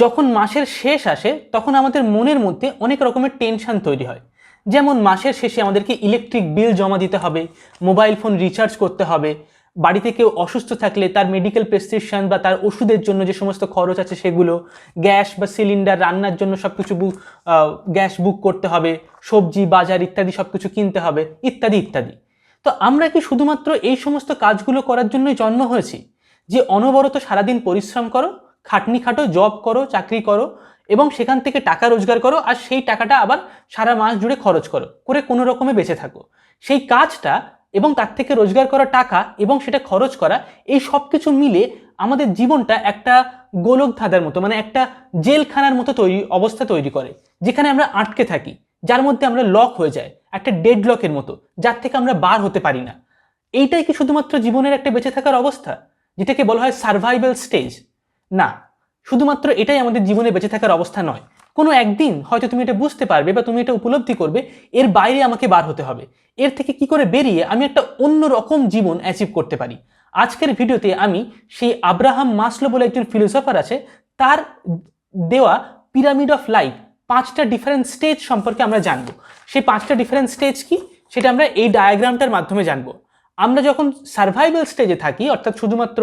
যখন মাসের শেষ আসে, তখন আমাদের মনের মধ্যে অনেক রকমের টেনশন তৈরি হয়। যেমন মাসের শেষে আমাদেরকে ইলেকট্রিক বিল জমা দিতে হবে মোবাইল ফোন রিচার্জ করতে হবে, বাড়িতে কেউ অসুস্থ থাকলে তার মেডিকেল প্রেসক্রিপশন বা তার ওষুধের জন্য যে সমস্ত খরচ আছে সেগুলো, গ্যাস বা সিলিন্ডার রান্নার জন্য সব কিছু বুক গ্যাস বুক করতে হবে, সবজি, বাজার ইত্যাদি সব কিছু কিনতে হবে, ইত্যাদি ইত্যাদি। তো আমরা কি শুধুমাত্র এই সমস্ত কাজগুলো করার জন্যই জন্ম হয়েছি? যে অনবরত সারাদিন পরিশ্রম করো খাটনি খাটো জব করো, চাকরি করো এবং সেখান থেকে টাকা রোজগার করো আর সেই টাকাটা আবার সারা মাস জুড়ে খরচ করো, করে কোনো রকমে বেঁচে থাকো। সেই কাজটা এবং তার থেকে রোজগার করা টাকা এবং সেটা খরচ করা, এই সব কিছু মিলে আমাদের জীবনটা একটা গোলক ধাঁধার মতো মানে একটা জেলখানার মতো তৈরি, অবস্থা তৈরি করে, যেখানে আমরা আটকে থাকি, যার মধ্যে আমরা লক হয়ে যায় একটা ডেড লকের মতো, যার থেকে আমরা বার হতে পারি না। এইটাই কি শুধুমাত্র জীবনের একটা বেঁচে থাকার অবস্থা? যেটাকে বলা হয় সার্ভাইভাল স্টেজ না শুধুমাত্র এটাই আমাদের জীবনে বেঁচে থাকার অবস্থা নয়। কোনো একদিন হয়তো তুমি এটা বুঝতে পারবে বা তুমি এটা উপলব্ধি করবে, এর বাইরে আমাকে বার হতে হবে। এর থেকে কি করে বেরিয়ে আমি একটা অন্য রকম জীবন অ্যাচিভ করতে পারি? আজকের ভিডিওতে আমি সেই আব্রাহাম মাসলো বলে একজন ফিলোসফার আছে, তার দেওয়া পিরামিড অফ লাইফ পাঁচটা ডিফারেন্ট স্টেজ সম্পর্কে আমরা জানব। সেই পাঁচটা ডিফারেন্ট স্টেজ কি? সেটা আমরা এই ডায়াগ্রামটার মাধ্যমে জানব। আমরা যখন সার্ভাইভাল স্টেজে থাকি, অর্থাৎ শুধুমাত্র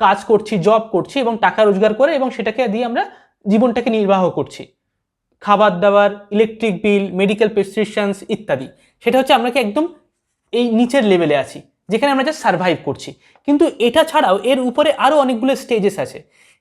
কাজ করছি জব করছি এবং টাকা রোজগার করে এবং সেটাকে দিয়ে আমরা জীবনটাকে নির্বাহ করছি। খাবার দাবার ইলেকট্রিক বিল মেডিকেল প্রেসক্রিপশনস ইত্যাদি। সেটা হচ্ছে আমরা কি একদম এই নিচের লেভেলে আছি, যেখানে আমরা জাস্ট সার্ভাইভ করছি। কিন্তু এটা ছাড়াও এর উপরে আরও অনেকগুলো স্টেজেস আছে।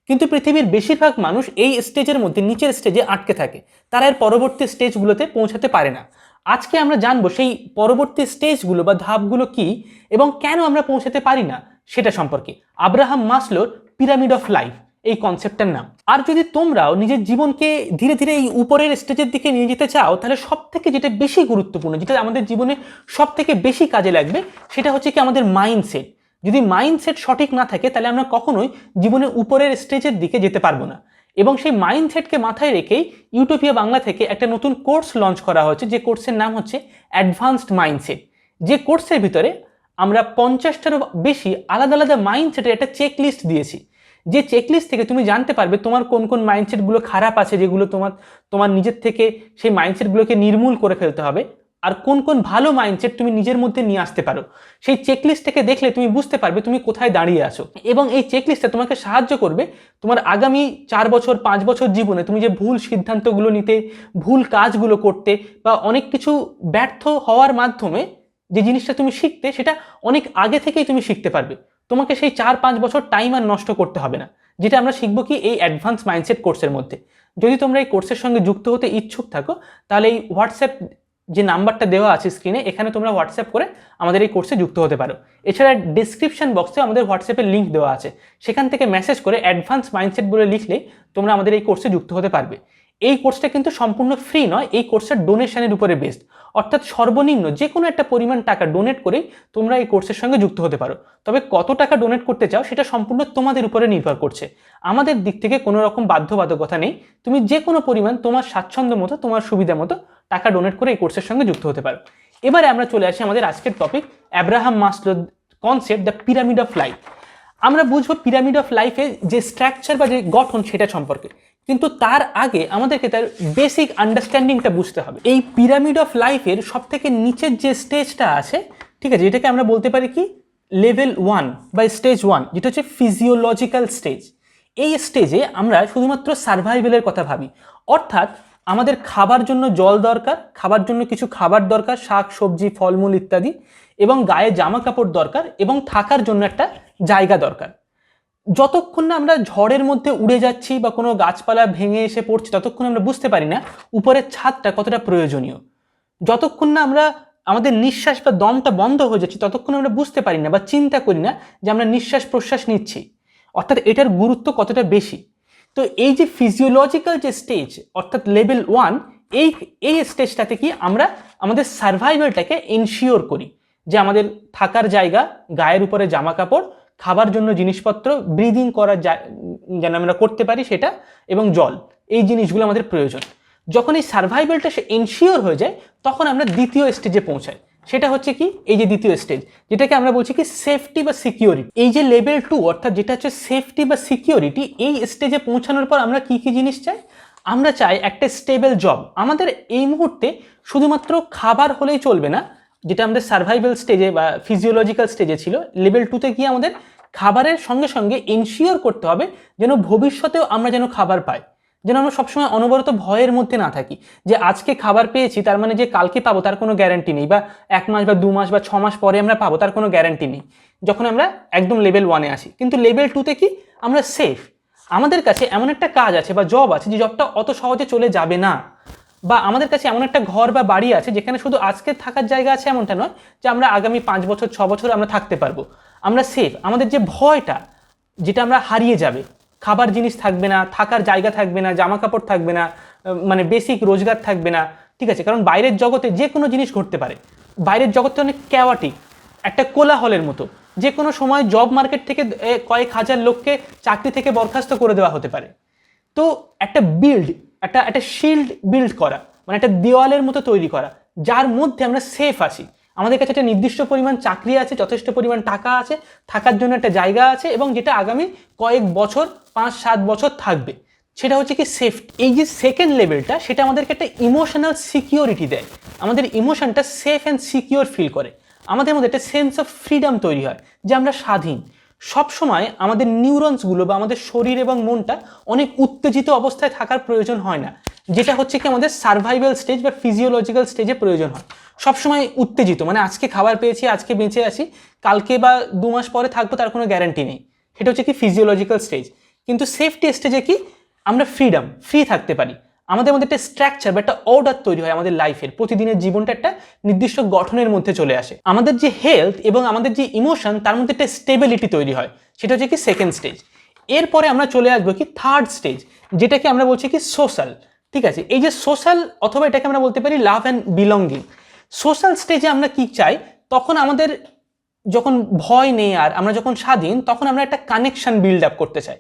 কিন্তু পৃথিবীর বেশিরভাগ মানুষ এই স্টেজের মধ্যে, নিচের স্টেজে আটকে থাকে। তারা এর পরবর্তী স্টেজগুলোতে পৌঁছাতে পারে না। আজকে আমরা জানব সেই পরবর্তী স্টেজগুলো বা ধাপগুলো কি এবং কেন আমরা পৌঁছাতে পারি না। সেটা সম্পর্কে। আব্রাহাম মাসলোর পিরামিড অফ লাইফ, এই কনসেপ্টটার নাম। আর যদি তোমরাও নিজের জীবনকে ধীরে ধীরে এই উপরের স্টেজের দিকে নিয়ে যেতে চাও, তাহলে সব থেকে যেটা বেশি গুরুত্বপূর্ণ, যেটা আমাদের জীবনে সব থেকে বেশি কাজে লাগবে, সেটা হচ্ছে কি আমাদের মাইন্ডসেট যদি মাইন্ডসেট সঠিক না থাকে, তাহলে আমরা কখনোই জীবনের উপরের স্টেজের দিকে যেতে পারব না। এবং সেই মাইন্ডসেটকে মাথায় রেখেই ইউটোপিয়া বাংলা থেকে একটা নতুন কোর্স লঞ্চ করা হয়েছে, যে কোর্সের নাম হচ্ছে অ্যাডভান্সড মাইন্ডসেট যে কোর্সের ভিতরে আমরা পঞ্চাশটারও বেশি আলাদা আলাদা মাইন্ডসেটের একটা চেক লিস্ট দিয়েছি। যে চেকলিস্ট থেকে তুমি জানতে পারবে তোমার কোন কোন মাইন্ডসেটগুলো খারাপ আছে, যেগুলো তোমার তোমার নিজের থেকে সেই মাইন্ডসেটগুলোকে নির্মূল করে ফেলতে হবে আর কোন কোন ভালো মাইন্ডসেট তুমি নিজের মধ্যে নিয়ে আসতে পারো। সেই চেকলিস্টটাকে দেখলে তুমি বুঝতে পারবে তুমি কোথায় দাঁড়িয়ে আছো। এবং এই চেকলিস্টটা তোমাকে সাহায্য করবে তোমার আগামী চার বছর, পাঁচ বছর জীবনে তুমি যে ভুল সিদ্ধান্তগুলো নিতে, ভুল কাজগুলো করতে বা অনেক কিছু ব্যর্থ হওয়ার মাধ্যমে যে জিনিসটা তুমি শিখতে, সেটা অনেক আগে থেকেই তুমি শিখতে পারবে। তোমাকে সেই চার পাঁচ বছর টাইম আর নষ্ট করতে হবে না। যেটা আমরা শিখব কি এই অ্যাডভান্স মাইন্ডসেট কোর্সের মধ্যে। যদি তোমরা এই কোর্সের সঙ্গে যুক্ত হতে ইচ্ছুক থাকো, তাহলে এই হোয়াটসঅ্যাপ যে নাম্বারটা দেওয়া আছে স্ক্রিনে এখানে তোমরা হোয়াটসঅ্যাপ করে আমাদের এই কোর্সে যুক্ত হতে পারো। এছাড়া ডিসক্রিপশন বক্সে আমাদের হোয়াটসঅ্যাপের লিঙ্ক দেওয়া আছে। সেখান থেকে মেসেজ করে অ্যাডভান্স মাইন্ডসেট বলে লিখলে তোমরা আমাদের এই কোর্সে যুক্ত হতে পারবে। এই কোর্সটা কিন্তু সম্পূর্ণ ফ্রি নয়, এই কোর্সের ডোনেশনের উপরে বেসড অর্থাৎ সর্বনিম্ন যে কোনো একটা পরিমাণ টাকা ডোনেট করেই তোমরা এই কোর্সের সঙ্গে যুক্ত হতে পারো। তবে কত টাকা ডোনেট করতে চাও সেটা সম্পূর্ণ তোমাদের উপরে নির্ভর করছে। আমাদের দিক থেকে কোনো রকম বাধ্যবাধকতা নেই। তুমি যে কোনো পরিমাণ তোমার স্বাচ্ছন্দ্য মতো, তোমার সুবিধা মতো টাকা ডোনেট করে এই কোর্সের সঙ্গে যুক্ত হতে পারো। এবারে আমরা চলে আসি আমাদের আজকের topic Abraham Maslow concept the pyramid of life আমরা বুঝব পিরামিড অফ লাইফে যে স্ট্রাকচার বা যে গঠন সেটা সম্পর্কে। কিন্তু তার আগে আমাদেরকে তার বেসিক আন্ডারস্ট্যান্ডিংটা বুঝতে হবে। এই পিরামিড অফ লাইফের সব থেকে নিচের যে স্টেজটা আছে, ঠিক আছে, যেটাকে আমরা বলতে পারি কি? লেভেল ওয়ান বা স্টেজ ওয়ান যেটা হচ্ছে ফিজিওলজিক্যাল স্টেজ এই স্টেজে আমরা শুধুমাত্র সার্ভাইভেলের কথা ভাবি। অর্থাৎ আমাদের খাবার জন্য জল দরকার, খাবার জন্য কিছু খাবার দরকার, শাক, সবজি, ফলমূল ইত্যাদি। এবং গায়ে জামা কাপড় দরকার এবং থাকার জন্য একটা জায়গা দরকার। যতক্ষণ না আমরা ঝড়ের মধ্যে উড়ে যাচ্ছি বা কোনো গাছপালা ভেঙে এসে পড়ছি, ততক্ষণ আমরা বুঝতে পারি না উপরের ছাদটা কতটা প্রয়োজনীয়। যতক্ষণ না আমরা আমাদের নিঃশ্বাস বা দমটা বন্ধ হয়ে যাচ্ছে, ততক্ষণ আমরা বুঝতে পারি না বা চিন্তা করি না যে আমরা নিঃশ্বাস প্রশ্বাস নিচ্ছি। অর্থাৎ এটার গুরুত্ব কতটা বেশি? তো এই যে ফিজিওলজিক্যাল যে স্টেজ অর্থাৎ লেভেল ওয়ান এই এই স্টেজটাতে কি আমরা আমাদের সার্ভাইভালটাকে এনশিওর করি। যে আমাদের থাকার জায়গা, গায়ের উপরে জামা কাপড় খাবার জন্য জিনিসপত্র ব্রিদিং করার যেন আমরা করতে পারি সেটা এবং জল, এই জিনিসগুলো আমাদের প্রয়োজন। যখন এই সার্ভাইভালটা সে এনশিওর হয়ে যায়, তখন আমরা দ্বিতীয় স্টেজে পৌঁছাই। সেটা হচ্ছে কি? এই যে দ্বিতীয় স্টেজ যেটাকে আমরা বলছি কি সেফটি বা সিকিউরিটি এই যে লেভেল টু অর্থাৎ যেটা হচ্ছে সেফটি বা সিকিউরিটি এই স্টেজে পৌঁছানোর পর আমরা কি কি জিনিস চাই? আমরা চাই একটা স্টেবল জব আমাদের এই মুহূর্তে শুধুমাত্র খাবার হলেই চলবে না যেটা আমাদের সার্ভাইভাল স্টেজে বা ফিজিওলজিক্যাল স্টেজে ছিল লেভেল টুতে গিয়ে আমাদের খাবারের সঙ্গে সঙ্গে এনশিওর করতে হবে যেন ভবিষ্যতেও আমরা যেন খাবার পাই। যেন আমরা সবসময় অনবরত ভয়ের মধ্যে না থাকি। যে আজকে খাবার পেয়েছি, তার মানে যে কালকে পাবো, তার কোনো গ্যারান্টি নেই। বা এক মাস বা দু মাস বা ছ মাস পরে আমরা পাবো, তার কোনো গ্যারান্টি নেই। যখন আমরা একদম লেভেল ওয়ানে আসি। কিন্তু লেভেল টুতে কি? আমরা সেফ আমাদের কাছে এমন একটা কাজ আছে বা জব আছে যে জবটা অত সহজে চলে যাবে না। বা আমাদের কাছে এমন একটা ঘর বা বাড়ি আছে যেখানে শুধু আজকে থাকার জায়গা আছে এমনটা নয় যে আমরা আগামী পাঁচ বছর, ছ বছর আমরা থাকতে পারব। আমরা সেফ আমাদের যে ভয়টা, যেটা আমরা হারিয়ে যাবে। খাবার জিনিস থাকবে না, থাকার জায়গা থাকবে না জামা কাপড় থাকবে না মানে বেসিক রোজগার থাকবে না, ঠিক আছে? কারণ বাইরের জগতে যে কোনো জিনিস ঘটতে পারে। বাইরের জগতে অনেক ক্যাওয়াটিক একটা কোলাহলের মতো। যে কোনো সময় জব মার্কেট থেকে কয়েক হাজার লোককে চাকরি থেকে বরখাস্ত করে দেওয়া হতে পারে। তো একটা বিল্ড একটা একটা শিল্ড বিল্ড করা মানে একটা দেওয়ালের মতো তৈরি করা, যার মধ্যে আমরা সেফ আছি। আমাদের কাছে একটা নির্দিষ্ট পরিমাণ চাকরি আছে, যথেষ্ট পরিমাণ টাকা আছে, থাকার জন্য একটা জায়গা আছে এবং যেটা আগামী কয়েক বছর, পাঁচ, সাত বছর থাকবে। সেটা হচ্ছে কি সেফটি এই যে সেকেন্ড লেভেলটা সেটা আমাদেরকে একটা ইমোশনাল সিকিউরিটি দেয়। আমাদের ইমোশনটা সেফ অ্যান্ড সিকিউর ফিল করে। আমাদের মধ্যে একটা সেন্স অফ ফ্রিডম তৈরি হয় যে আমরা স্বাধীন। সব সময় আমাদের নিউরনসগুলো বা আমাদের শরীর এবং মনটা অনেক উত্তেজিত অবস্থায় থাকার প্রয়োজন হয় না। যেটা হচ্ছে কি আমাদের সার্ভাইভাল স্টেজ বা ফিজিওলজিক্যাল স্টেজে প্রয়োজন হয়। সবসময় উত্তেজিত মানে আজকে খাবার পেয়েছি, আজকে বেঁচে আছি, কালকে বা দু মাস পরে থাকব তার কোনো গ্যারান্টি নেই। সেটা হচ্ছে কি ফিজিওলজিক্যাল স্টেজ কিন্তু সেফটি স্টেজে কি আমরা ফ্রিডম ফ্রি থাকতে পারি। আমাদের মধ্যে একটা স্ট্রাকচার বা একটা অর্ডার তৈরি হয় আমাদের লাইফের প্রতিদিনের জীবনটা একটা নির্দিষ্ট গঠনের মধ্যে চলে আসে। আমাদের যে হেলথ এবং আমাদের যে ইমোশন তার মধ্যে একটা স্টেবিলিটি তৈরি হয়। সেটা হচ্ছে কি সেকেন্ড স্টেজ এরপরে আমরা চলে আসব কি থার্ড স্টেজ যেটাকে আমরা বলছি কি সোশ্যাল ঠিক আছে? এই যে সোশ্যাল অথবা এটাকে আমরা বলতে পারি লাভ অ্যান্ড বিলঙ্গিং সোশ্যাল স্টেজে আমরা কি চাই? তখন আমাদের যখন ভয় নেই আর আমরা যখন স্বাধীন, তখন আমরা একটা কানেকশন বিল্ড আপ করতে চাই।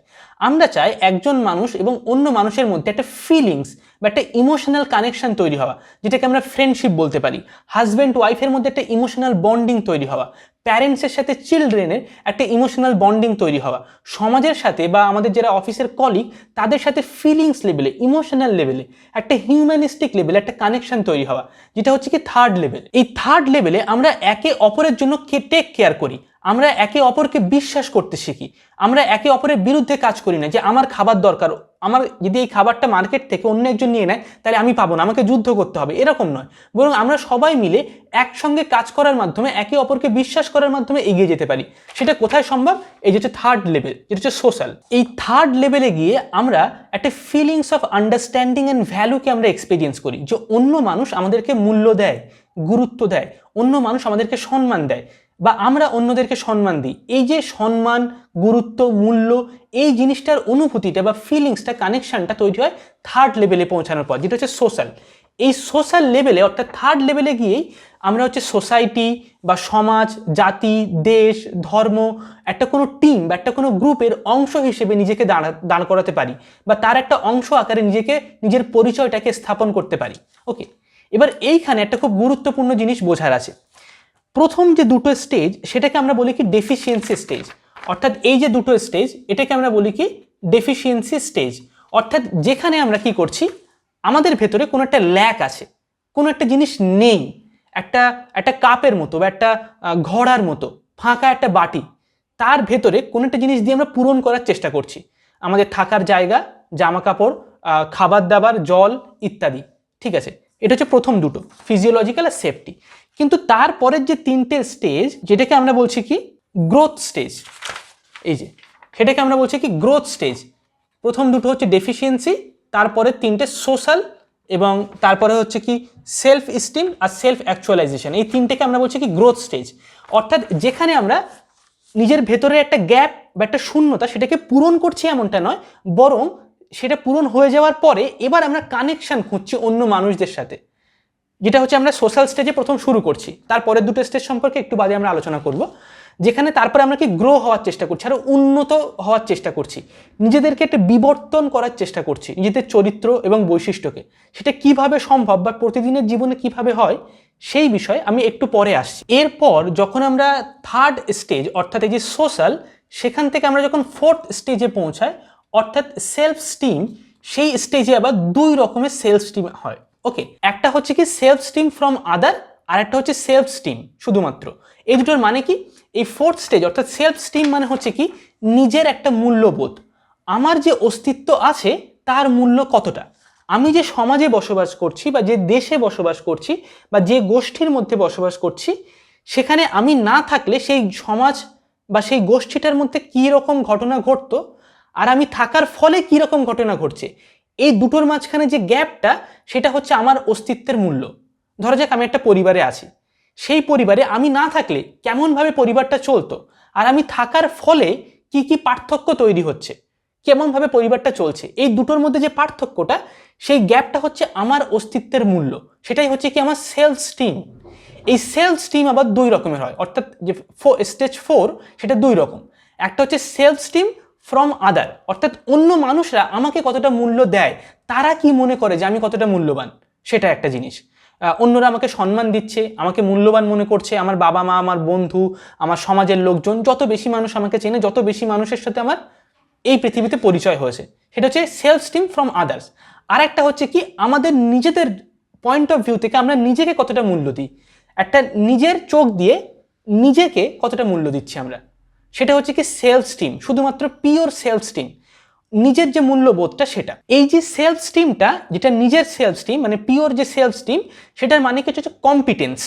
আমরা চাই একজন মানুষ এবং অন্য মানুষের মধ্যে একটা ফিলিংস বা একটা ইমোশনাল কানেকশন তৈরি হওয়া, যেটাকে আমরা ফ্রেন্ডশিপ বলতে পারি। হাজব্যান্ড ওয়াইফের মধ্যে একটা ইমোশনাল বন্ডিং তৈরি হওয়া। প্যারেন্টসের সাথে চিলড্রেনের একটা ইমোশনাল বন্ডিং তৈরি হওয়া। সমাজের সাথে বা আমাদের যারা অফিসের কলিগ তাদের সাথে ফিলিংস লেভেলে ইমোশনাল লেভেলে একটা হিউম্যানিস্টিক লেভেলে একটা কানেকশন তৈরি হওয়া, যেটা হচ্ছে কি থার্ড লেভেল এই থার্ড লেভেলে আমরা একে অপরের জন্য কে টেক কেয়ার করি। আমরা একে অপরকে বিশ্বাস করতে শিখি। আমরা একে অপরের বিরুদ্ধে কাজ করি না যে আমার খাবার দরকার, আমার যদি এই খাবারটা মার্কেট থেকে অন্য একজন নিয়ে নেয়, তাহলে আমি পাবো না, আমাকে যুদ্ধ করতে হবে, এরকম নয়। বরং আমরা সবাই মিলে একসঙ্গে কাজ করার মাধ্যমে, একে অপরকে বিশ্বাস করার মাধ্যমে এগিয়ে যেতে পারি। সেটা কোথায় সম্ভব? এই যে হচ্ছে থার্ড লেভেল যেটা হচ্ছে সোশ্যাল এই থার্ড লেভেলে গিয়ে আমরা একটা ফিলিংস অফ আন্ডারস্ট্যান্ডিং অ্যান্ড ভ্যালুকে আমরা এক্সপিরিয়েন্স করি। যে অন্য মানুষ আমাদেরকে মূল্য দেয়, গুরুত্ব দেয়, অন্য মানুষ আমাদেরকে সম্মান দেয়। বা আমরা অন্যদেরকে সম্মান দিই। এই যে সম্মান, গুরুত্ব, মূল্য, এই জিনিসটার অনুভূতিটা বা ফিলিংসটা কানেকশনটা তৈরি হয় থার্ড লেভেলে পৌঁছানোর পর, যেটা হচ্ছে সোশ্যাল এই সোশ্যাল লেভেলে অর্থাৎ থার্ড লেভেলে গিয়েই আমরা হচ্ছে সোসাইটি বা সমাজ, জাতি, দেশ, ধর্ম, একটা কোনো টিম বা একটা কোনো গ্রুপের অংশ হিসেবে নিজেকে দাঁড়া, দাঁড় করাতে পারি বা তার একটা অংশ আকারে নিজেকে, নিজের পরিচয়টাকে স্থাপন করতে পারি। ওকে এবার এইখানে একটা খুব গুরুত্বপূর্ণ জিনিস বোঝার আছে। প্রথম যে দুটো স্টেজ সেটাকে আমরা বলি কি ডেফিসিয়েন্সি স্টেজ অর্থাৎ এই যে দুটো স্টেজ এটাকে আমরা বলি কি ডেফিসিয়েন্সি স্টেজ অর্থাৎ যেখানে আমরা কি করছি, আমাদের ভেতরে কোনো একটা ল্যাক আছে, কোনো একটা জিনিস নেই, একটা একটা কাপের মতো বা একটা ঘড়ার মতো, ফাঁকা একটা বাটি, তার ভেতরে কোনো একটা জিনিস দিয়ে আমরা পূরণ করার চেষ্টা করছি। আমাদের থাকার জায়গা জামা কাপড় খাবার দাবার, জল ইত্যাদি, ঠিক আছে? এটা হচ্ছে প্রথম দুটো ফিজিওলজিক্যাল আর সেফটি কিন্তু তারপরের যে তিনটে স্টেজ যেটাকে আমরা বলছি কি? গ্রোথ স্টেজ এই যে, সেটাকে আমরা বলছি কি? গ্রোথ স্টেজ প্রথম দুটো হচ্ছে ডেফিসিয়েন্সি তারপরে তিনটে সোশ্যাল এবং তারপরে হচ্ছে কি? সেলফ স্টিম আর সেলফ অ্যাকচুয়ালাইজেশন এই তিনটেকে আমরা বলছি কি? গ্রোথ স্টেজ অর্থাৎ যেখানে আমরা নিজের ভেতরে একটা গ্যাপ বা একটা শূন্যতা সেটাকে পূরণ করছি এমনটা নয়, বরং সেটা পূরণ হয়ে যাওয়ার পরে এবার আমরা কানেকশন খুঁজছি অন্য মানুষদের সাথে। যেটা হচ্ছে আমরা সোশ্যাল স্টেজে প্রথম শুরু করছি। তারপরের দুটো স্টেজ সম্পর্কে একটু বাদে আমরা আলোচনা করব। যেখানে তারপরে আমরা কি গ্রো হওয়ার চেষ্টা করছি আরও উন্নত হওয়ার চেষ্টা করছি। নিজেদেরকে একটা বিবর্তন করার চেষ্টা করছি, নিজেদের চরিত্র এবং বৈশিষ্ট্যকে। সেটা কীভাবে সম্ভব বা প্রতিদিনের জীবনে কীভাবে হয়, সেই বিষয়ে আমি একটু পরে আসছি। এরপর যখন আমরা থার্ড স্টেজ অর্থাৎ এই যে সোশ্যাল সেখান থেকে আমরা যখন ফোর্থ স্টেজে পৌঁছাই, অর্থাৎ সেলফ স্টিম সেই স্টেজে আবার দুই রকমের সেলফ স্টিম হয়। ওকে একটা হচ্ছে কি সেলফ স্টিম ফ্রম আদার আর একটা হচ্ছে সেলফ স্টিম শুধুমাত্র। এই দুটোর মানে কি? এই ফোর্থ স্টেজ অর্থাৎ সেলফ স্টিম মানে হচ্ছে কি নিজের একটা মূল্যবোধ। আমার যে অস্তিত্ব আছে, তার মূল্য কতটা? আমি যে সমাজে বসবাস করছি বা যে দেশে বসবাস করছি বা যে গোষ্ঠীর মধ্যে বসবাস করছি, সেখানে আমি না থাকলে সেই সমাজ বা সেই গোষ্ঠীটার মধ্যে কী রকম ঘটনা ঘটতো? আর আমি থাকার ফলে কী রকম ঘটনা ঘটছে? এই দুটোর মাঝখানে যে গ্যাপটা, সেটা হচ্ছে আমার অস্তিত্বের মূল্য। ধরা যাক আমি একটা পরিবারে আছি। সেই পরিবারে আমি না থাকলে কেমনভাবে পরিবারটা চলতো? আর আমি থাকার ফলে কি কি পার্থক্য তৈরি হচ্ছে? কেমনভাবে পরিবারটা চলছে? এই দুটোর মধ্যে যে পার্থক্যটা, সেই গ্যাপটা হচ্ছে আমার অস্তিত্বের মূল্য। সেটাই হচ্ছে কি আমার সেলফ স্টিম এই সেলফ স্টিম আবার দুই রকমের হয়। অর্থাৎ যে স্টেজ ফোর, সেটা দুই রকম। একটা হচ্ছে সেলফ স্টিম ফ্রম আদার অর্থাৎ অন্য মানুষরা আমাকে কতটা মূল্য দেয়, তারা কি মনে করে যে আমি কতটা মূল্যবান? সেটা একটা জিনিস। অন্যরা আমাকে সম্মান দিচ্ছে, আমাকে মূল্যবান মনে করছে, আমার বাবা মা, আমার বন্ধু, আমার সমাজের লোকজন, যত বেশি মানুষ আমাকে চেনে, যত বেশি মানুষের সাথে আমার এই পৃথিবীতে পরিচয় হয়েছে। সেটা হচ্ছে সেলফ স্টিম ফ্রম আদার্স আর একটা হচ্ছে কি, আমাদের নিজেদের পয়েন্ট অফ ভিউ থেকে আমরা নিজেকে কতটা মূল্য দিই। একটা নিজের চোখ দিয়ে নিজেকে কতটা মূল্য দিচ্ছি আমরা। সেটা হচ্ছে কি সেলফ স্টিম শুধুমাত্র পিওর সেলফ স্টিম নিজের যে মূল্যবোধটা সেটা। এই যে সেলফ স্টিমটা যেটা নিজের সেলফ স্টিম মানে পিওর যে সেলফ স্টিম সেটার মানে কিছু হচ্ছে কম্পিটেন্স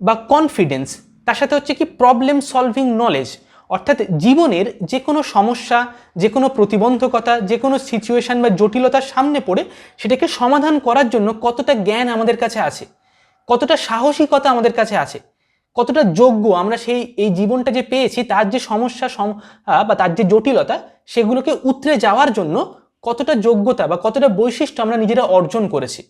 বা কনফিডেন্স তার সাথে হচ্ছে কি প্রবলেম সলভিং নলেজ অর্থাৎ জীবনের যে কোনো সমস্যা, যে কোনো প্রতিবন্ধকতা, যে কোনো সিচুয়েশন বা জটিলতার সামনে পড়ে সেটাকে সমাধান করার জন্য কতটা জ্ঞান আমাদের কাছে আছে, কতটা সাহসিকতা আমাদের কাছে আছে কতটা যোগ্য, আমরা সেই, এই জীবনটা যে পেয়েছি, তার যে সমস্যা, সম- বা তার যে জটিলতা, সেগুলোকে উতরে যাওয়ার জন্য কতটা যোগ্যতা বা কতটা বৈশিষ্ট্য আমরা নিজেরা অর্জন করেছি।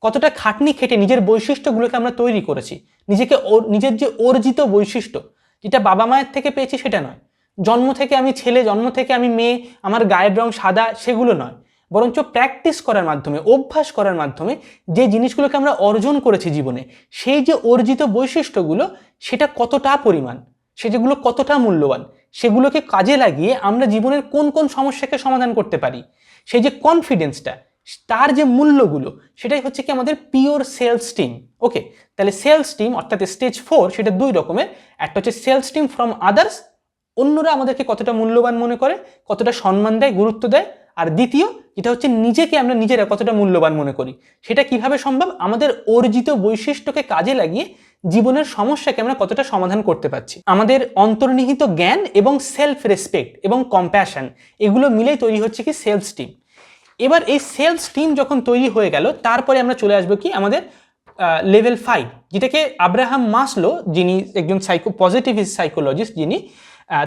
কতটা খাটনি খেটে নিজের বৈশিষ্ট্যগুলোকে আমরা তৈরি করেছি। নিজেকে নিজের যে অর্জিত বৈশিষ্ট্য, যেটা বাবা মায়ের থেকে পেয়েছি সেটা নয়। জন্ম থেকে আমি ছেলে, জন্ম থেকে আমি মেয়ে, আমার গায়ের রং সাদা, সেগুলো নয়। বরঞ্চ প্র্যাকটিস করার মাধ্যমে, অভ্যাস করার মাধ্যমে যে জিনিসগুলোকে আমরা অর্জন করেছি জীবনে, সেই যে অর্জিত বৈশিষ্ট্যগুলো, সেটা কতটা পরিমাণ, সে যেগুলো কতটা মূল্যবান, সেগুলোকে কাজে লাগিয়ে আমরা জীবনের কোন কোন সমস্যাকে সমাধান করতে পারি, সেই যে কনফিডেন্সটা তার যে মূল্যগুলো, সেটাই হচ্ছে কি আমাদের পিওর সেলফ স্টিম ওকে তাহলে সেলফ স্টিম অর্থাৎ স্টেজ ফোর সেটা দুই রকমের, একটা হচ্ছে সেলফ স্টিম ফ্রম আদার্স অন্যরা আমাদেরকে কতটা মূল্যবান মনে করে, কতটা সম্মান দেয়, গুরুত্ব দেয় আর দ্বিতীয়, যেটা হচ্ছে নিজেকে আমরা নিজেরা কতটা মূল্যবান মনে করি, সেটা কীভাবে সম্ভব? আমাদের অর্জিত বৈশিষ্ট্যকে কাজে লাগিয়ে জীবনের সমস্যাকে আমরা কতটা সমাধান করতে পারছি। আমাদের অন্তর্নিহিত জ্ঞান এবং সেলফ রেসপেক্ট এবং কম্প্যাশন এগুলো মিলেই তৈরি হচ্ছে কি সেলফ স্টিম এবার এই সেলফ স্টিম যখন তৈরি হয়ে গেল, তারপরে আমরা চলে আসব কি আমাদের লেভেল ফাইভ যেটাকে আব্রাহাম মাসলো, যিনি একজন সাইকো পজিটিভ সাইকোলজিস্ট যিনি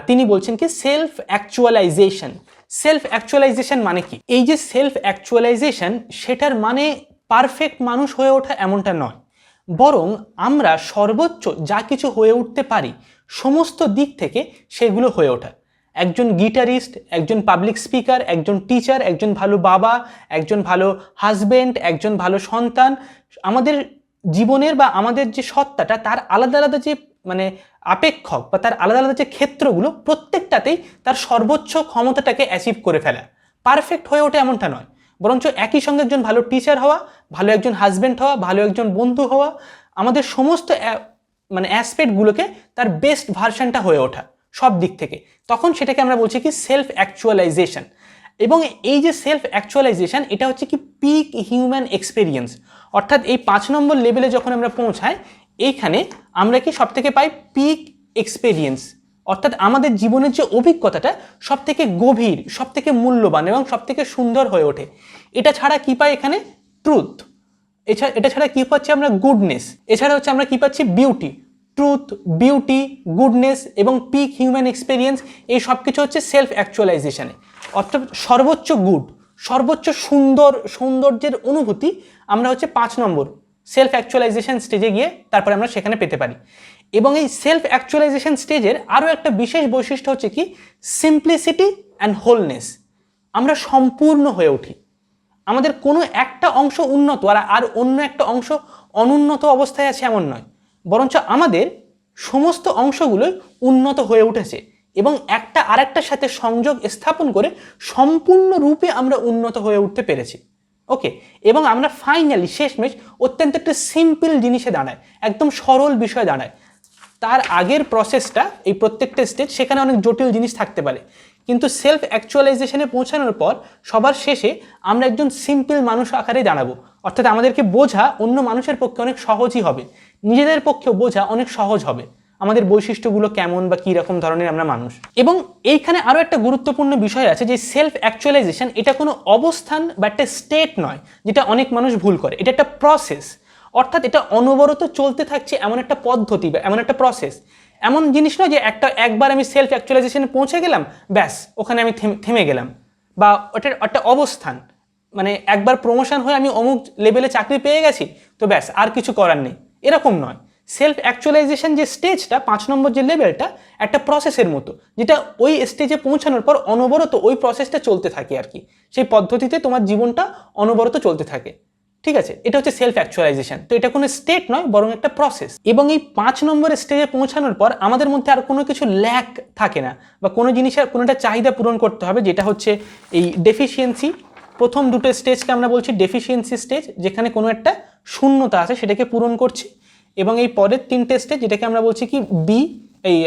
তিনি বলছেন কি সেলফ অ্যাকচুয়ালাইজেশন সেলফ অ্যাকচুয়ালাইজেশন মানে কি? এই যে সেলফ অ্যাকচুয়ালাইজেশন সেটার মানে পারফেক্ট মানুষ হয়ে ওঠা এমনটা নয়। বরং আমরা সর্বোচ্চ যা কিছু হয়ে উঠতে পারি, সমস্ত দিক থেকে সেগুলো হয়ে ওঠা। একজন গিটারিস্ট, একজন পাবলিক স্পিকার একজন টিচার একজন ভালো বাবা, একজন ভালো হাজবেন্ড একজন ভালো সন্তান, আমাদের জীবনের বা আমাদের যে সত্তাটা, তার আলাদা আলাদা যে মানে আপেক্ষক বা তার আলাদা আলাদা যে ক্ষেত্রগুলো প্রত্যেকটাতেই তার সর্বোচ্চ ক্ষমতাটাকে অ্যাচিভ করে ফেলা। পারফেক্ট হয়ে ওঠে এমনটা নয়। বরঞ্চ একই সঙ্গে একজন ভালো টিচার হওয়া, ভালো একজন হাজবেন্ড হওয়া, ভালো একজন বন্ধু হওয়া, আমাদের সমস্ত মানে অ্যাসপেক্টগুলোকে তার বেস্ট ভার্সনটা হয়ে ওঠা সব দিক থেকে। তখন সেটাকে আমরা বলছি কি সেলফ অ্যাকচুয়ালাইজেশন এবং এই যে সেলফ অ্যাকচুয়ালাইজেশন এটা হচ্ছে কি পিক হিউম্যান এক্সপেরিয়েন্স অর্থাৎ এই পাঁচ নম্বর লেভেলে যখন আমরা পৌঁছাই এইখানে আমরা কি সব থেকে পাই? পিক এক্সপেরিয়েন্স অর্থাৎ আমাদের জীবনের যে অভিজ্ঞতাটা সব থেকে গভীর সব থেকে মূল্যবান এবং সব থেকে সুন্দর হয়ে ওঠে। এটা ছাড়া কি পাই এখানে? ট্রুথ এছাড়া এটা ছাড়া কী পাচ্ছি আমরা? গুডনেস এছাড়া হচ্ছে আমরা কী পাচ্ছি? বিউটি ট্রুথ বিউটি গুডনেস এবং পিক হিউম্যান এক্সপেরিয়েন্স এই সব কিছু হচ্ছে সেলফ অ্যাকচুয়ালাইজেশনে অর্থাৎ সর্বোচ্চ গুড সর্বোচ্চ সুন্দর, সৌন্দর্যের অনুভূতি আমরা হচ্ছে পাঁচ নম্বর। সেলফ অ্যাকচুয়ালাইজেশন স্টেজে গিয়ে তারপরে আমরা সেখানে পেতে পারি। এবং এই সেলফ অ্যাকচুয়ালাইজেশন স্টেজের আরও একটা বিশেষ বৈশিষ্ট্য হচ্ছে কি? সিম্পলিসিটি অ্যান্ড হোলনেস আমরা সম্পূর্ণ হয়ে উঠি। আমাদের কোনো একটা অংশ উন্নত আর আর অন্য একটা অংশ অনুন্নত অবস্থায় আছে এমন নয়। বরঞ্চ আমাদের সমস্ত অংশগুলোই উন্নত হয়ে উঠেছে এবং একটা আরেকটার সাথে সংযোগ স্থাপন করে সম্পূর্ণরূপে আমরা উন্নত হয়ে উঠতে পেরেছি। ওকে এবং আমরা ফাইনালি শেষমেশ অত্যন্ত একটা সিম্পল জিনিসে দাঁড়ায় একদম সরল বিষয়ে দাঁড়ায় তার আগের প্রসেসটা এই প্রত্যেকটা স্টেজ সেখানে অনেক জটিল জিনিস থাকতে পারে। কিন্তু সেলফ অ্যাকচুয়ালাইজেশনে পৌঁছানোর পর, সবার শেষে আমরা একজন সিম্পল মানুষ আকারে দাঁড়াবো। অর্থাৎ আমাদেরকে বোঝা অন্য মানুষের পক্ষে অনেক সহজই হবে। নিজেদের পক্ষেও বোঝা অনেক সহজ হবে। আমাদের বৈশিষ্ট্যগুলো কেমন বা কী রকম ধরনের আমরা মানুষ। এবং এইখানে আরও একটা গুরুত্বপূর্ণ বিষয় আছে যে সেলফ অ্যাকচুয়ালাইজেশন এটা কোনো অবস্থান বা একটা স্টেট নয়, যেটা অনেক মানুষ ভুল করে। এটা একটা প্রসেস অর্থাৎ এটা অনবরত চলতে থাকছে এমন একটা পদ্ধতি বা এমন একটা প্রসেস এমন জিনিস নয় যে একটা, একবার আমি সেলফ অ্যাকচুয়ালাইজেশনে পৌঁছে গেলাম, ব্যাস, ওখানে আমি থেমে- গেলাম। বা ওটার একটা অবস্থান। মানে একবার প্রমোশন হয়ে আমি অমুক লেভেলে চাকরি পেয়ে গেছি, তো ব্যাস, আর কিছু করার নেই। এরকম নয়। সেলফ অ্যাকচুয়ালাইজেশন যে স্টেজটা পাঁচ নম্বর যে লেভেলটা একটা প্রসেসের মতো, যেটা ওই স্টেজে পৌঁছানোর পর অনবরত ওই প্রসেসটা চলতে থাকে আর কি। সেই পদ্ধতিতে তোমার জীবনটা অনবরত চলতে থাকে। ঠিক আছে? এটা হচ্ছে সেলফ অ্যাকচুয়ালাইজেশন তো এটা কোনো স্টেট নয়, বরং একটা প্রসেস এবং এই পাঁচ নম্বর স্টেজে পৌঁছানোর পর আমাদের মধ্যে আর কোনো কিছু ল্যাক থাকে না, বা কোনো জিনিসের কোনো একটা চাহিদা পূরণ করতে হবে, যেটা হচ্ছে এই ডেফিসিয়েন্সি প্রথম দুটো স্টেজকে আমরা বলছি ডেফিসিয়েন্সি স্টেজ যেখানে কোনো একটা শূন্যতা আছে, সেটাকে পূরণ করছি। এবং এই পরের তিনটে স্টেজ যেটাকে আমরা বলছি কি বি এই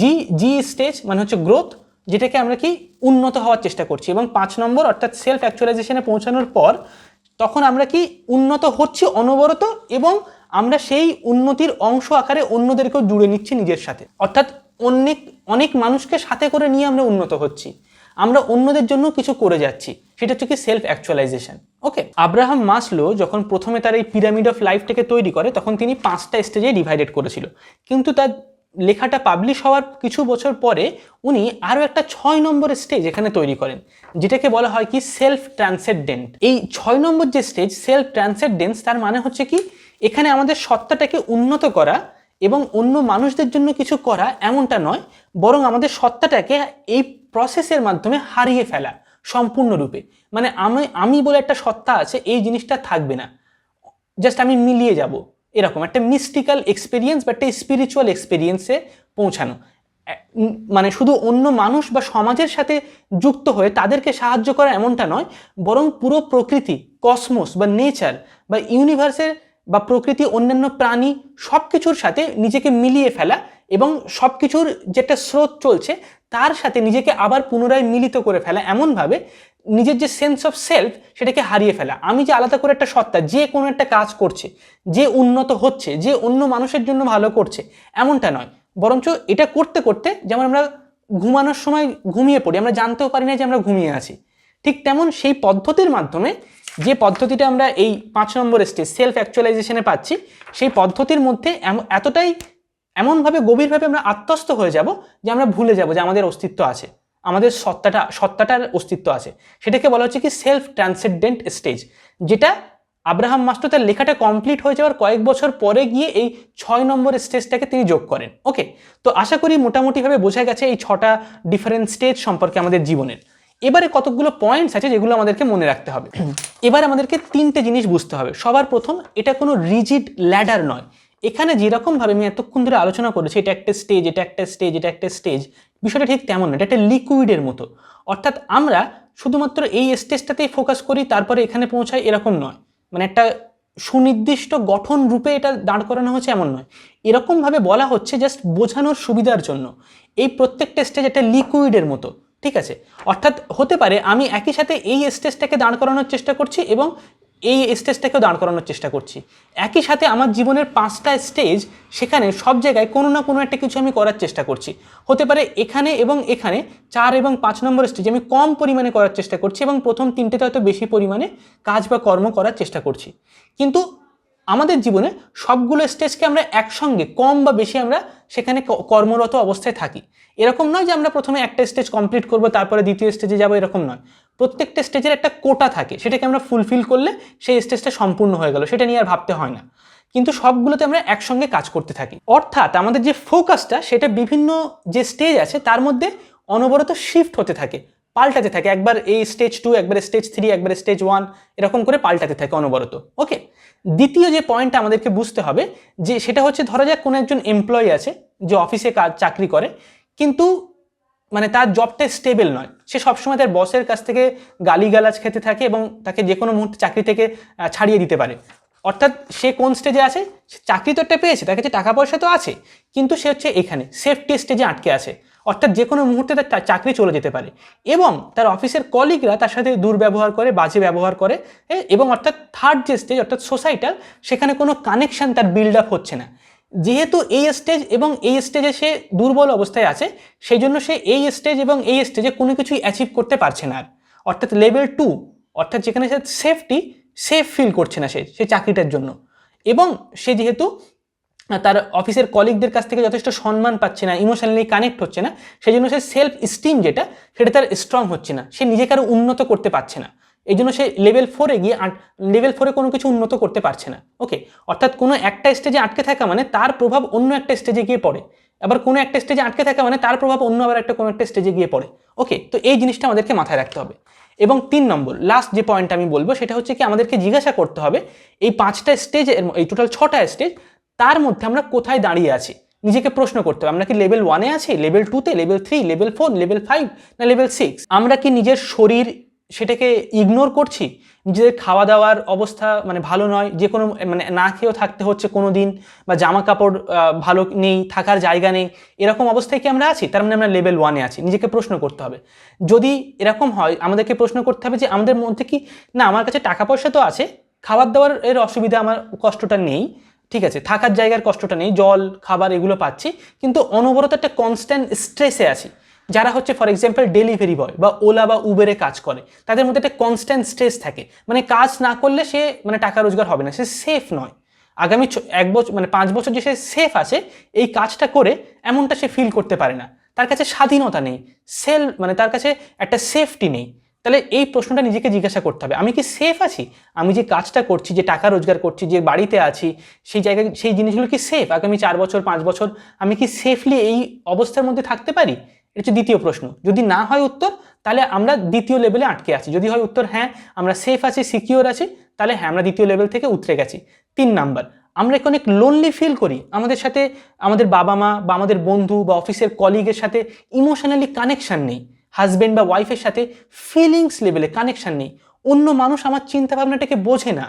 জি জি স্টেজ মানে হচ্ছে গ্রোথ যেটাকে আমরা কি উন্নত হওয়ার চেষ্টা করছি এবং পাঁচ নম্বর অর্থাৎ সেলফ অ্যাকচুয়ালাইজেশনে পৌঁছানোর পর তখন আমরা কি উন্নত হচ্ছি অনবরত এবং আমরা সেই উন্নতির অংশ আকারে অন্যদেরকেও জুড়ে নিচ্ছি নিজের সাথে। অর্থাৎ অনেক অনেক মানুষকে সাথে করে নিয়ে আমরা উন্নত হচ্ছি। আমরা অন্যদের জন্য কিছু করে যাচ্ছি। সেটা হচ্ছে কি self actualisation okay Abraham Maslow যখন প্রথমে তার এই পিরামিড অফ লাইফটাকে তৈরি করে, তখন তিনি পাঁচটা স্টেজে ডিভাইডেড করেছিল। কিন্তু তার লেখাটা পাবলিশ হওয়ার কিছু বছর পরে উনি আরও একটা ছয় নম্বর স্টেজ এখানে তৈরি করেন, যেটাকে বলা হয় কি সেলফ ট্রান্সেডেন্ট এই ছয় নম্বর যে স্টেজ সেলফ ট্রান্সেডেন্স তার মানে হচ্ছে কি এখানে আমাদের সত্তাটাকে উন্নত করা এবং অন্য মানুষদের জন্য কিছু করা এমনটা নয়, বরং আমাদের সত্তাটাকে এই প্রসেসের মাধ্যমে হারিয়ে ফেলা সম্পূর্ণরূপে। মানে আমি আমি বলে একটা সত্তা আছে, এই জিনিসটা থাকবে না। জাস্ট আমি মিলিয়ে যাব। এরকম একটা মিস্টিক্যাল এক্সপিরিয়েন্স বা একটা স্পিরিচুয়াল এক্সপিরিয়েন্সে পৌঁছানো। মানে শুধু অন্য মানুষ বা সমাজের সাথে যুক্ত হয়ে তাদেরকে সাহায্য করা এমনটা নয়, বরং পুরো প্রকৃতি কসমোস বা নেচার বা ইউনিভার্সের বা প্রকৃতি, অন্যান্য প্রাণী সব কিছুর সাথে নিজেকে মিলিয়ে ফেলা এবং সব কিছুর যেটা স্রোত চলছে, তার সাথে নিজেকে আবার পুনরায় মিলিত করে ফেলা এমনভাবে নিজের যে সেন্স অফ সেলফ সেটাকে হারিয়ে ফেলা। আমি যে আলাদা করে একটা সত্তা, যে কোনো একটা কাজ করছে, যে উন্নত হচ্ছে, যে অন্য মানুষের জন্য ভালো করছে, এমনটা নয়। বরঞ্চ এটা করতে করতে যেমন আমরা ঘুমানোর সময় ঘুমিয়ে পড়ি, আমরা জানতেও পারি না যে আমরা ঘুমিয়ে আছি। ঠিক তেমন সেই পদ্ধতির মাধ্যমে যে পদ্ধতিটা আমরা এই পাঁচ নম্বর স্টেজ সেলফ অ্যাকচুয়ালাইজেশনে পাচ্ছি, সেই পদ্ধতির মধ্যে এতটাই এমনভাবে গভীরভাবে আমরা আত্মস্থ হয়ে যাব যে আমরা ভুলে যাব যে আমাদের অস্তিত্ব আছে। আমাদের সত্তাটা, সত্তাটার অস্তিত্ব আছে। সেটাকে বলা হচ্ছে কি সেলফ ট্রান্সেন্ডেন্ট স্টেজ যেটা আব্রাহাম মাস্টার তার লেখাটা কমপ্লিট হয়ে যাওয়ার কয়েক বছর পরে গিয়ে এই ছয় নম্বর স্টেজটাকে তিনি যোগ করেন। ওকে তো আশা করি মোটামুটিভাবে বোঝা গেছে এই ছটা ডিফারেন্ট স্টেজ সম্পর্কে আমাদের জীবনের। এবারে কতগুলো পয়েন্টস আছে যেগুলো আমাদেরকে মনে রাখতে হবে। এবার আমাদেরকে তিনটে জিনিস বুঝতে হবে। সবার প্রথম, এটা কোনো রিজিড ল্যাডার নয়। এখানে যেরকমভাবে আমি এতক্ষণ ধরে আলোচনা করেছি, এটা একটা স্টেজ এটা একটা স্টেজ এটা একটা স্টেজ বিষয়টা ঠিক তেমন না এটা একটা লিকুইডের মতো। অর্থাৎ আমরা শুধুমাত্র এই স্টেজটাতেই ফোকাস করি, তারপরে এখানে পৌঁছাই এরকম নয়। মানে একটা সুনির্দিষ্ট গঠন রূপে এটা দাঁড় করানো হচ্ছে এমন নয়। এরকমভাবে বলা হচ্ছে জাস্ট বোঝানোর সুবিধার জন্য। এই প্রত্যেকটা স্টেজ একটা লিকুইডের মতো। ঠিক আছে? অর্থাৎ হতে পারে আমি একই সাথে এই স্টেজটাকে দাঁড় করানোর চেষ্টা করছি এবং এই স্টেজটাকেও দাঁড় করানোর চেষ্টা করছি। একই সাথে আমার জীবনের পাঁচটা স্টেজ সেখানে সব জায়গায় কোনো না কোনো একটা কিছু আমি করার চেষ্টা করছি। হতে পারে এখানে এবং এখানে চার এবং পাঁচ নম্বর স্টেজ আমি কম পরিমাণে করার চেষ্টা করছি এবং প্রথম তিনটেতে হয়তো বেশি পরিমাণে কাজ বা কর্ম করার চেষ্টা করছি। কিন্তু আমাদের জীবনে সবগুলো স্টেজকে আমরা একসঙ্গে, কম বা বেশি আমরা সেখানে কর্মরত অবস্থায় থাকি। এরকম নয় যে আমরা প্রথমে একটা স্টেজ কমপ্লিট করব, তারপরে দ্বিতীয় স্টেজে যাব, এরকম নয়। প্রত্যেকটা স্টেজের একটা কোটা থাকে, সেটাকে আমরা ফুলফিল করলে সেই স্টেজটা সম্পূর্ণ হয়ে গেল, সেটা নিয়ে আর ভাবতে হয় না। কিন্তু সবগুলোতে আমরা একসঙ্গে কাজ করতে থাকি। অর্থাৎ আমাদের যে ফোকাসটা সেটা বিভিন্ন যে স্টেজ আছে, তার মধ্যে অনবরত শিফট হতে থাকে, পাল্টাতে থাকে। একবার এই স্টেজ টু একবার স্টেজ থ্রি একবার স্টেজ ওয়ান এরকম করে পাল্টাতে থাকে অনবরত। ওকে দ্বিতীয় যে পয়েন্টটা আমাদেরকে বুঝতে হবে, যে সেটা হচ্ছে ধরা যাক কোনো একজন এমপ্লয়ি আছে, যে অফিসে কাজ, চাকরি করে, কিন্তু মানে তার জবটা স্টেবল নয়। সে সবসময় তার বসের কাছ থেকে গালিগালাজ খেতে থাকে এবং তাকে যে কোনো মুহূর্তে চাকরি থেকে ছাড়িয়ে দিতে পারে। অর্থাৎ সে কোন স্টেজে আছে? চাকরি তো একটা পেয়েছে, তার কাছে টাকা পয়সা তো আছে, কিন্তু সে হচ্ছে এখানে সেফটি স্টেজে আটকে আছে। অর্থাৎ যে কোনো মুহূর্তে তার চাকরি চলে যেতে পারে। এবং তার অফিসের কলিগরা তার সাথে দুর্ব্যবহার করে, বাজে ব্যবহার করে এবং অর্থাৎ থার্ড যে স্টেজ অর্থাৎ সোসাইটাল সেখানে কোনো কানেকশন তার বিল্ড আপ হচ্ছে না। যেহেতু এই স্টেজ এবং এই স্টেজে সে দুর্বল অবস্থায় আছে সেই জন্য সে এই স্টেজ এবং এই স্টেজে কোনো কিছুই অ্যাচিভ করতে পারছে না আর। অর্থাৎ লেভেল টু অর্থাৎ যেখানে সে সেফটি সেফ ফিল করছে না সে সেই চাকরিটার জন্য। এবং সে যেহেতু তার অফিসের কলিগদের কাছ থেকে যথেষ্ট সম্মান পাচ্ছে না ইমোশনালি কানেক্ট হচ্ছে না সেই জন্য সে সেলফ স্টিম যেটা, সেটা তার স্ট্রং হচ্ছে না, সে নিজেকে আরও উন্নত করতে পারছে না। এই জন্য সে লেভেল ফোরে গিয়ে লেভেল ফোরে কোনো কিছু উন্নত করতে পারছে না ওকে অর্থাৎ কোনো একটা স্টেজে আটকে থাকা মানে তার প্রভাব অন্য একটা স্টেজে গিয়ে পড়ে। আবার কোনো একটা স্টেজে আটকে থাকা মানে তার প্রভাব অন্য আবার একটা কোনো একটা স্টেজে গিয়ে পড়ে ওকে তো এই জিনিসটা আমাদেরকে মাথায় রাখতে হবে। এবং তিন নম্বর লাস্ট যে পয়েন্ট আমি বলব, সেটা হচ্ছে কি আমাদেরকে জিজ্ঞাসা করতে হবে, এই পাঁচটা স্টেজের এই টোটাল ছটা স্টেজ তার মধ্যে আমরা কোথায় দাঁড়িয়ে আছি? নিজেকে প্রশ্ন করতে হবে, আমরা কি লেভেল ওয়ানে আছি লেভেল টুতে level three level four level five না লেভেল সিক্স আমরা কি নিজের শরীর সেটাকে ইগনোর করছি? নিজেদের খাওয়া দাওয়ার অবস্থা মানে ভালো নয়, যে কোনো মানে না খেয়েও থাকতে হচ্ছে কোনো দিন বা জামা কাপড় ভালো নেই, থাকার জায়গা নেই, এরকম অবস্থায় কি আমরা আছি? তার মানে আমরা লেভেল ওয়ানে আছি, নিজেকে প্রশ্ন করতে হবে। যদি এরকম হয়, আমাদেরকে প্রশ্ন করতে হবে যে আমাদের মধ্যে কি, না, আমার কাছে টাকা পয়সা তো আছে খাবার দাবার এর অসুবিধা, আমার কষ্টটা নেই ঠিক আছে, থাকার জায়গার কষ্টটা নেই, জল, খাবার এগুলো পাচ্ছি, কিন্তু অনবরত একটা কনস্ট্যান্ট স্ট্রেসে আছি। যারা হচ্ছে ফর এক্সাম্পল ডেলিভারি বয় বা ওলা বা উবেরে কাজ করে, তাদের মধ্যে একটা কনস্ট্যান্ট স্ট্রেস থাকে। মানে কাজ না করলে সে মানে টাকা রোজগার হবে না, সে সেফ নয়। আগামী এক বছর মানে পাঁচ বছর যে সে সেফ আছে, এই কাজটা করে এমনটা সে ফিল করতে পারে না। তার কাছে স্বাধীনতা নেই। সেল মানে তার কাছে একটা সেফটি নেই। তাহলে এই প্রশ্নটা নিজেকে জিজ্ঞাসা করতে হবে। আমি কি সেফ আছি? আমি যে কাজটা করছি, যে টাকা রোজগার করছি, যে বাড়িতে আছি, সেই জায়গায় সেই জিনিসগুলো কি সেফ আগামী চার বছর, পাঁচ বছর আমি কি সেফলি এই অবস্থার মধ্যে থাকতে পারি? এটা হচ্ছে দ্বিতীয় প্রশ্ন। যদি না হয় উত্তর, তাহলে আমরা দ্বিতীয় লেভেলে আটকে আছি। যদি হয় উত্তর হ্যাঁ আমরা সেফ আছি সিকিওর আছি, তাহলে হ্যাঁ আমরা দ্বিতীয় লেভেল থেকে উতরে গেছি। তিন নাম্বার, আমরা অনেক লোনলি ফিল করি? আমাদের সাথে, আমাদের বাবা মা বা আমাদের বন্ধু বা অফিসের কলিগের সাথে ইমোশনালি কানেকশান নেই। হাজব্যান্ড বা ওয়াইফের সাথে ফিলিংস লেভেলে কানেকশান নেই। অন্য মানুষ আমার চিন্তাভাবনাটাকে বোঝে না।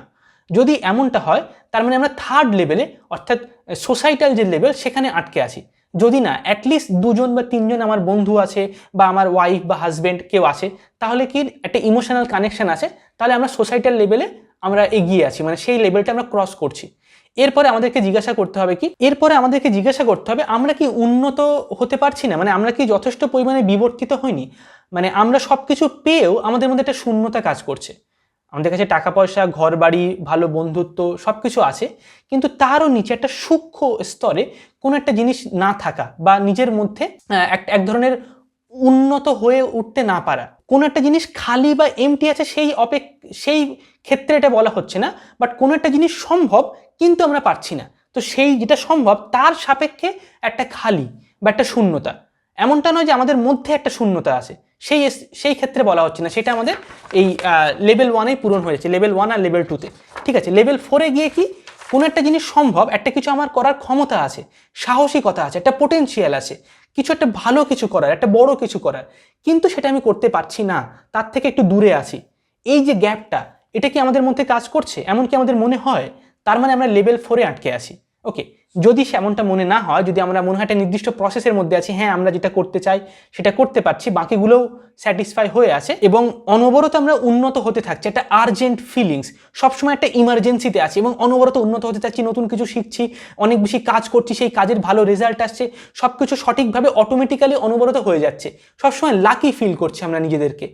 যদি এমনটা হয়, তার মানে আমরা থার্ড লেভেলে অর্থাৎ সোসাইটাল যে লেভেল সেখানে আটকে আছি। যদি না অ্যাটলিস্ট দুজন বা তিনজন আমার বন্ধু আছে বা আমার ওয়াইফ বা হাজব্যান্ড কেউ আছে, তাহলে কি একটা ইমোশনাল কানেকশান আছে? তাহলে আমরা সোসাইটাল লেভেলে আমরা এগিয়ে আছি মানে সেই লেভেলটা আমরা ক্রস করছি। এরপরে আমাদেরকে জিজ্ঞাসা করতে হবে কি? এরপরে আমাদেরকে জিজ্ঞাসা করতে হবে, আমরা কি উন্নত হতে পারছি না? মানে আমরা কি যথেষ্ট পরিমাণে বিবর্তিত হইনি? মানে আমরা সব কিছু পেয়েও আমাদের মধ্যে একটা শূন্যতা কাজ করছে। আমাদের কাছে টাকা পয়সা ঘর বাড়ি ভালো বন্ধুত্ব সব কিছু আছে, কিন্তু তারও নিচে একটা সূক্ষ্ম স্তরে কোনো একটা জিনিস না থাকা বা নিজের মধ্যে এক এক ধরনের উন্নত হয়ে উঠতে না পারা। কোনো একটা জিনিস খালি বা এমটি আছে, সেই অপেক, সেই ক্ষেত্রে এটা বলা হচ্ছে না বাট কোনো একটা জিনিস সম্ভব, কিন্তু আমরা পারছি না। তো সেই যেটা সম্ভব, তার সাপেক্ষে একটা খালি বা একটা শূন্যতা। এমনটা নয় যে আমাদের মধ্যে একটা শূন্যতা আছে। সেই সেই ক্ষেত্রে বলা হচ্ছে না। সেটা আমাদের এই লেভেল ওয়ানেই পূরণ হয়েছে লেভেল ওয়ান আর লেভেল টুতে ঠিক আছে? লেভেল ফোরে গিয়ে কি? কোনো একটা জিনিস সম্ভব, একটা কিছু আমার করার ক্ষমতা আছে, সাহসিকতা আছে, একটা পোটেনশিয়াল আছে, কিছু একটা ভালো কিছু করার, একটা বড় কিছু করার। কিন্তু সেটা আমি করতে পারছি না, তার থেকে একটু দূরে আছি। এই যে গ্যাপটা এটা কি আমাদের মধ্যে কাজ করছে? এমন কি আমাদের মনে হয়? তার মানে আমরা লেভেল ফোরে আটকে আছি। ওকে, যদি সেমনটা মনে না হয়, যদি আমরা মনে হয় একটা নির্দিষ্ট প্রসেসের মধ্যে আছি হ্যাঁ আমরা যেটা করতে চাই, সেটা করতে পারছি, বাকিগুলোও স্যাটিসফাই হয়ে আছে এবং অনবরত আমরা উন্নত হতে থাকছি, একটা আর্জেন্ট ফিলিংস সবসময় একটা ইমার্জেন্সিতে আছি এবং অনবরত উন্নত হতে চাচ্ছি, নতুন কিছু শিখছি, অনেক বেশি কাজ করছি, সেই কাজের ভালো রেজাল্ট আসছে সব কিছু সঠিকভাবে অটোমেটিক্যালি অনবরত হয়ে যাচ্ছে, সবসময় লাকি ফিল করছি আমরা নিজেদেরকে।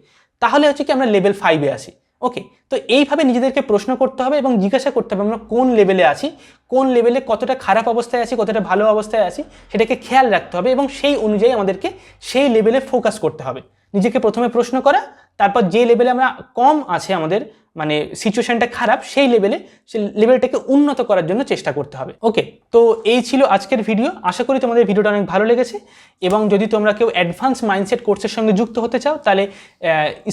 তাহলে হচ্ছে কি আমরা লেভেল ফাইভে আসি ওকে তো এইভাবে নিজেদেরকে প্রশ্ন করতে হবে এবং জিজ্ঞাসা করতে হবে আমরা কোন লেভেলে আছি, কোন লেভেলে কতটা খারাপ অবস্থায় আছি, কতটা ভালো অবস্থায় আছি, সেটাকে খেয়াল রাখতে হবে এবং সেই অনুযায়ী আমাদেরকে সেই লেভেলে ফোকাস করতে হবে। নিজেকে প্রথমে প্রশ্ন করা, তারপর যে লেভেলে আমরা কম আছে আমাদের মানে সিচুয়েশনটা খারাপ, সেই লেভেলে সে লেভেলটাকে উন্নত করার জন্য চেষ্টা করতে হবে। ওকে তো এই ছিল আজকের ভিডিও আশা করি তোমাদের ভিডিওটা অনেক ভালো লেগেছে। এবং যদি তোমরা কেউ অ্যাডভান্স মাইন্ডসেট কোর্সের সঙ্গে যুক্ত হতে চাও, তাহলে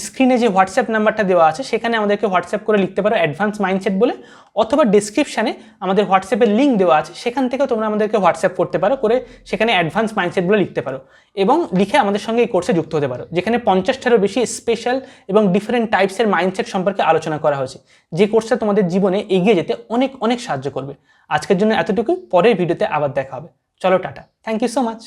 স্ক্রিনে যে হোয়াটসঅ্যাপ নাম্বারটা দেওয়া আছে, সেখানে আমাদেরকে হোয়াটসঅ্যাপ করে লিখতে পারো অ্যাডভান্স মাইন্ডসেট বলে, অথবা ডিসক্রিপশানে আমাদের হোয়াটসঅ্যাপের লিঙ্ক দেওয়া আছে, সেখান থেকেও তোমরা আমাদেরকে হোয়াটসঅ্যাপ করতে পারো, করে সেখানে অ্যাডভান্স মাইন্ডসেট বলে লিখতে পারো। এবং লিখে আমাদের সঙ্গে এই কোর্সে যুক্ত হতে পারো, যেখানে পঞ্চাশটারও বেশি স্পেশাল এবং ডিফারেন্ট টাইপসের মাইন্ডসেট সম্পর্কে আলোচনা করা হয়েছে। যে কোর্সটা তোমাদের জীবনে এগিয়ে যেতে অনেক অনেক সাহায্য করবে। আজকের জন্য এতটুকু পরের ভিডিওতে আবার দেখা হবে। চলো, tata. Thank you so much